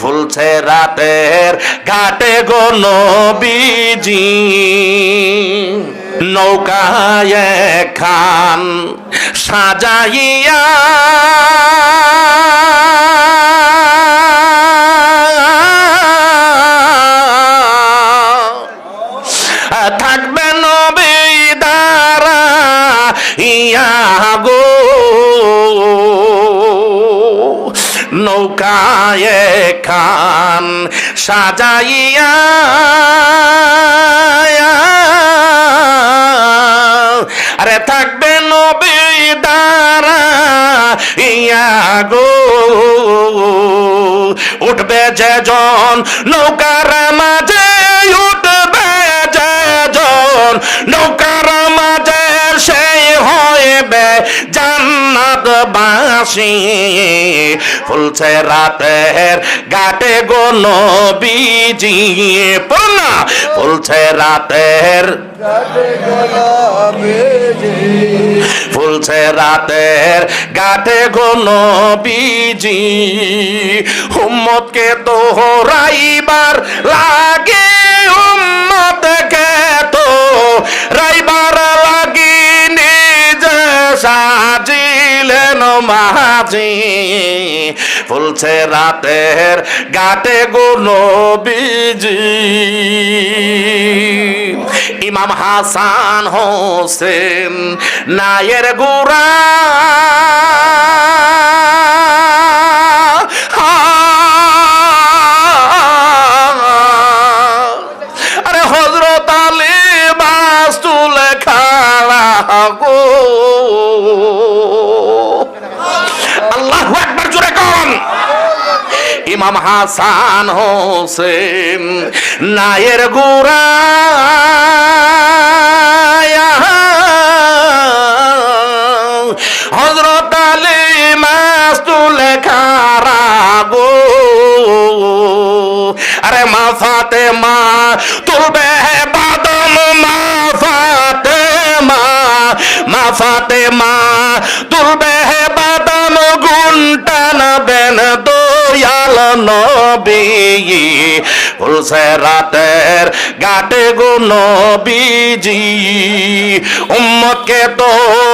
ফুলছে রাতের ঘাটে গো নবীজি। নৌকায় খান সাজাইয়া নৌকায় খান, সাজাইয়া আরে থাকবে নবী দ্বারা, ইয়া গো। উঠবে যে জন নৌকার মাঝে উঠবে যে জন নৌকার মাঝে সেই হইবে জান্নাত বাসি ফুলছে রাতের গাটে গো নবীজি পড়না ফুলছে রাতের ফুলছে রাতের গাটে গন বিজি হুম্মতকে দোহরাইবার লাগে ফুলছে রাতের গাটে গুন বিজি ইমাম হাসান হোসেন, নায়ের গোরা আরে হজরত আলী বাস্তুল খাড়া গো। ইমাম হাসান হোসেন, নায়ের গোরা হজরত আলী মাস্তুল খারা গো আরে মা ফাতে মা তুলবে বাদম মা ফাতে মা মা ফাতে মা তুলবে বাদাম গুন্টান বেন দয়াল নবী ফুলসে রাতের গাটে গো নবীজি উম্মতকে তো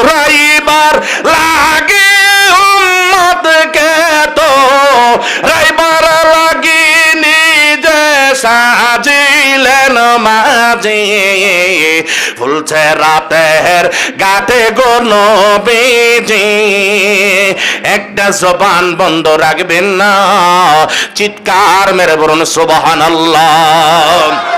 রাইবার লাগে মাঝে। ফুলছে রাতের গাতে গো নবীজি একটা জবান বন্ধ রাখবেন না। চিৎকার মেরে বলুন, সুবহানাল্লাহ।